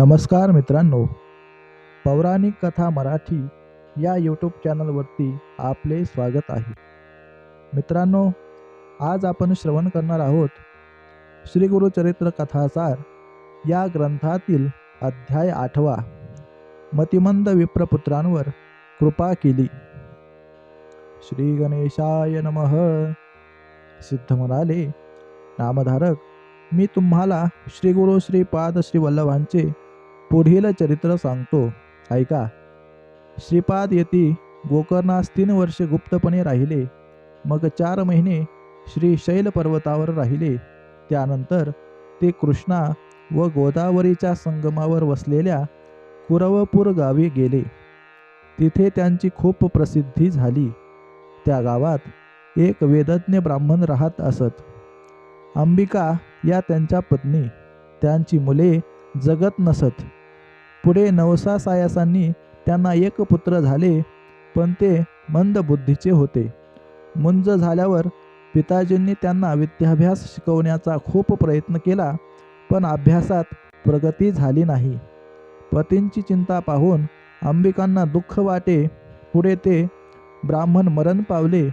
नमस्कार मित्रांनो. पौराणिक कथा मराठी या यूट्यूब चॅनलवरती आपले स्वागत आहे. मित्रांनो आज आपण श्रवण करणार आहोत श्री गुरुचरित्र कथासार या ग्रंथातील अध्याय आठवा. मतिमंद विप्रपुत्रांवर कृपा केली. श्री गणेशाय नमः. सिद्ध म्हणाले नामधारक मी तुम्हाला श्री गुरु श्रीपाद श्री पुढील चरित्र सांगतो. ऐका. श्रीपाद येथे गोकर्णास तीन वर्षे गुप्तपणे राहिले. मग चार महिने श्री शैल पर्वतावर राहिले. त्यानंतर ते कृष्णा व गोदावरीच्या संगमावर वसलेल्या कुरवपूर गावी गेले. तिथे त्यांची खूप प्रसिद्धी झाली. त्या गावात एक वेदज्ञ ब्राह्मण राहत असत. अंबिका या त्यांच्या पत्नी. त्यांची मुले जगत नसत. पुढे नवसा सायासांनी त्यांना एक पुत्र झाले पण ते मंद बुद्धीचे होते. मुंज झाल्यावर पिताजींनी त्यांना विद्याभ्यास शिकवण्याचा खूप प्रयत्न केला पण अभ्यासात प्रगती झाली नाही. पतींची चिंता पाहून अंबिकांना दुःख वाटे पुढे ते ब्राह्मण मरण पावले.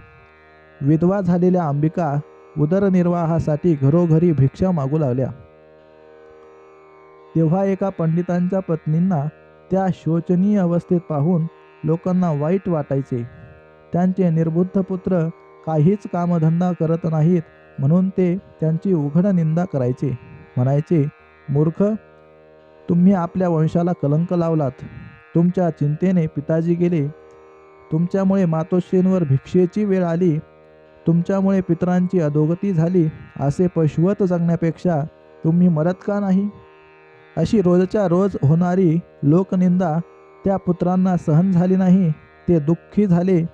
विधवा झालेल्या अंबिका उदरनिर्वाहासाठी घरोघरी भिक्षा मागू लागल्या. तेव्हा एका पंडितांच्या पत्नींना त्या शोचनीय अवस्थेत पाहून लोकांना वाईट वाटायचे. त्यांचे निर्बुद्ध पुत्र काहीच कामधंदा करत नाहीत म्हणून ते त्यांची उघड निंदा करायचे. म्हणायचे मूर्ख तुम्ही आपल्या वंशाला कलंक लावलात. तुमच्या चिंतेने पिताजी गेले. तुमच्यामुळे मातोश्रींवर भिक्षेची वेळ आली. तुमच्यामुळे पितरांची अधोगती झाली. असे पशुवत जगण्यापेक्षा तुम्ही मरत का नाही? अशी रोजच्या रोज होणारी लोकनिंदा त्या पुत्रांना सहन झाली नाही ते दुःखी झाले.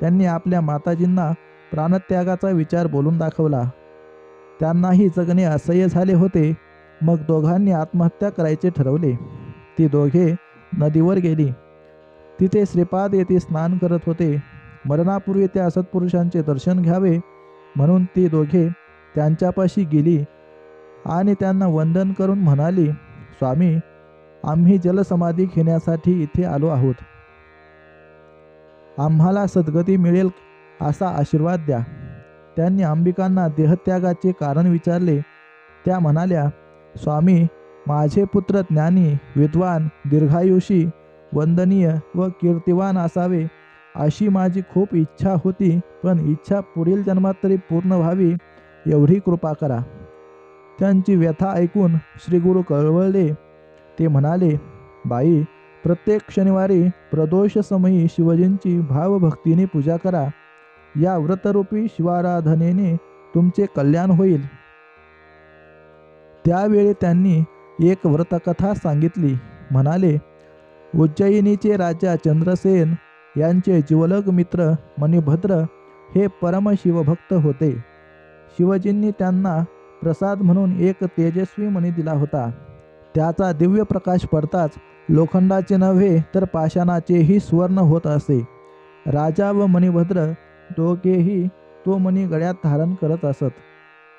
त्यांनी आपल्या माताजींना प्राणत्यागाचा विचार बोलून दाखवला. त्यांनाही जगणे असह्य झाले होते. मग दोघांनी आत्महत्या करायचे ठरवले. ती दोघे नदीवर गेली. तिथे श्रीपाद येथे स्नान करत होते. मरणापूर्वी त्या सत्पुरुषांचे दर्शन घ्यावे म्हणून ती दोघे त्यांच्यापाशी गेली आणि त्यांना वंदन करून म्हणाली स्वामी आम्ही जलसमाधी घेण्यासाठी इथे आलो आहोत. आम्हाला सद्गती मिळेल असा आशीर्वाद द्या. त्यांनी अंबिकांना देहत्यागाचे कारण विचारले. त्या म्हणाल्या स्वामी माझे पुत्र ज्ञानी विद्वान दीर्घायुषी वंदनीय व कीर्तिवान असावे अशी माझी खूप इच्छा होती पण इच्छा पुढील जन्मात तरी पूर्ण व्हावी एवढी कृपा करा. त्यांची व्यथा ऐकून श्री गुरु कळवळले ते म्हणाले बाई प्रत्येक शनिवारी प्रदोष समयी शिवजींची भावभक्तीने पूजा करा. या व्रतरूपी शिवाराधनेने तुमचे कल्याण होईल. त्यावेळी त्यांनी एक व्रतकथा सांगितली. म्हणाले उज्जयिनीचे राजा चंद्रसेन यांचे जिवलग मित्र मणिभद्र हे परमशिवभक्त होते. शिवजींनी त्यांना प्रसाद म्हणून एक तेजस्वी मणी दिला होता. त्याचा दिव्य प्रकाश पडताच लोखंडाचे नव्हे तर पाषाणाचेही सुवर्ण होत असे. राजा व मणिभद्र दोघेही तो मणी गळ्यात धारण करत असत.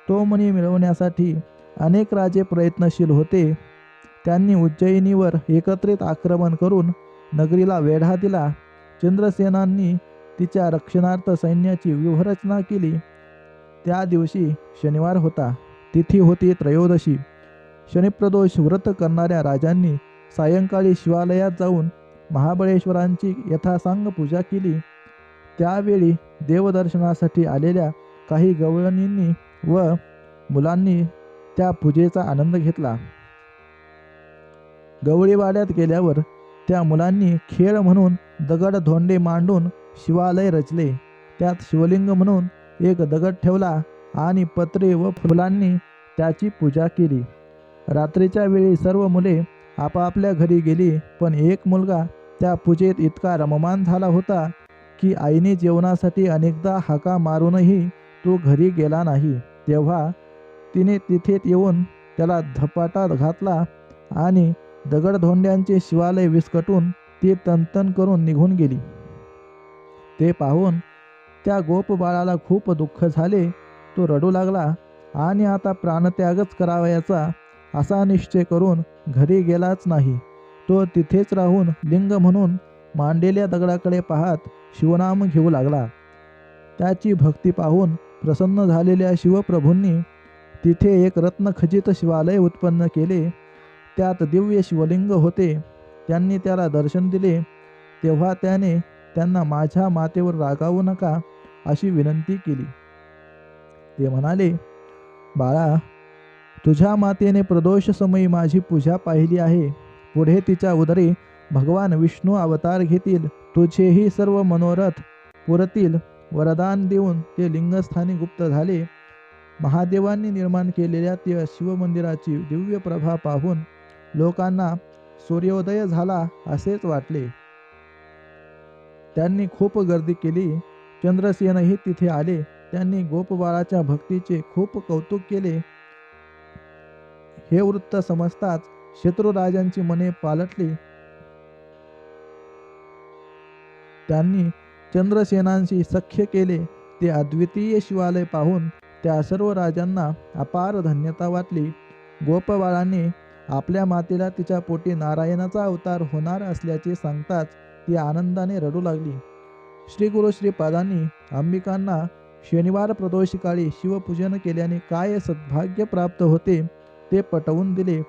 तो मणी मिळवण्यासाठी अनेक राजे प्रयत्नशील होते. त्यांनी उज्जयिनीवर एकत्रित आक्रमण करून नगरीला वेढा दिला. चंद्रसेनांनी तिच्या रक्षणार्थ सैन्याची व्यूहरचना केली. त्या दिवशी शनिवार होता. तिथी होती त्रयोदशी. शनिप्रदोष व्रत करणाऱ्या राजांनी सायंकाळी शिवालयात जाऊन महाबळेश्वरांची यथासांग पूजा केली. त्यावेळी देवदर्शनासाठी आलेल्या काही गवळणींनी व मुलांनी त्या पूजेचा आनंद घेतला. गवळीवाड्यात गेल्यावर त्या मुलांनी खेळ म्हणून दगड धोंडे मांडून शिवालय रचले. त्यात शिवलिंग म्हणून एक दगड ठेवला. आणि पत्रे व फुलांनी त्याची पूजा केली. रात्रीच्या वेळी सर्व मुले आपापल्या घरी गेली पण एक मुलगा त्या पूजेत इतका रममान झाला होता की आईने जेवणासाठी अनेकदा हाका मारूनही तो घरी गेला नाही. तेव्हा तिने तिथे येऊन त्याला धपाटा घातला आणि दगडधोंड्यांचे शिवालय विस्कटून ती तनतन करून निघून गेली. ते पाहून त्या गोप बाळाला खूप दुःख झाले तो रडू लागला आणि आता प्राणत्यागच करावयाचा असा निश्चय करून घरी गेलाच नाही. तो तिथेच राहून लिंग म्हणून मांडलेल्या दगडाकडे पाहत शिवनाम घेऊ लागला. त्याची भक्ती पाहून प्रसन्न झालेल्या शिवप्रभूंनी तिथे एक रत्नखचित शिवालय उत्पन्न केले. त्यात दिव्य शिवलिंग होते. त्यांनी त्याला दर्शन दिले. तेव्हा त्याने त्यांना माझ्या मातेवर रागावू नका अशी विनंती केली. ते म्हणाले बाळा तुझ्या मातेने प्रदोष समयी माझी पूजा पाहिली आहे. पुढे तिच्या उदरी भगवान विष्णू अवतार घेतील. तुझेही सर्व मनोरथ पुरतील. वरदान देऊन ते लिंगस्थानी गुप्त झाले. महादेवांनी निर्माण केलेल्या त्या शिवमंदिराची दिव्य प्रभा पाहून लोकांना सूर्योदय झाला असेच वाटले. त्यांनी खूप गर्दी केली. चंद्रसेनही तिथे आले. त्यांनी गोपबाळाच्या भक्तीचे खूप कौतुक केले. हे वृत्त समजताच शत्रुराजांची मने पालटली. त्यांनी चंद्रसेनांशी सख्य केले. ते अद्वितीय शिवालय पाहून त्या सर्व राजांना अपार धन्यता वाटली. गोपबाळाने आपल्या मातेला तिच्या पोटी नारायणाचा अवतार होणार असल्याचे सांगताच ती आनंदाने रडू लागली. श्री गुरु श्रीपादांनी अंबिकांना शनिवार प्रदोषकाळी शिवपूजन केल्याने काय सद्भाग्य प्राप्त होते ते पटवून दिले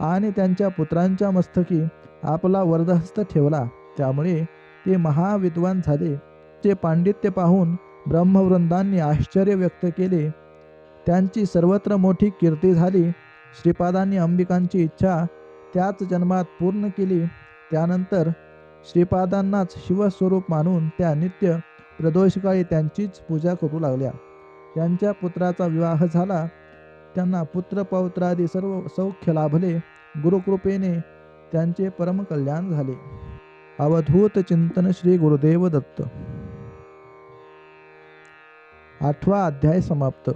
आणि त्यांच्या पुत्रांच्या मस्तकी आपला वरदहस्त ठेवला. त्यामुळे ते महाविद्वान झाले. ते पांडित्य पाहून ब्रह्मवृंदांनी आश्चर्य व्यक्त केले. त्यांची सर्वत्र मोठी कीर्ती झाली. श्रीपादांनी अंबिकांची इच्छा त्याच जन्मात पूर्ण केली. त्यानंतर श्रीपादांनाच शिवस्वरूप मानून त्या नित्य प्रदोषकाळी त्यांचीच पूजा करू लागल्या. त्यांच्या पुत्राचा विवाह झाला. त्यांना पुत्र पौत्रादी सर्व सौख्य लाभले. गुरुकृपेने त्यांचे परमकल्याण झाले. अवधूत चिंतन श्री गुरुदेव दत्त आठवा अध्याय समाप्त.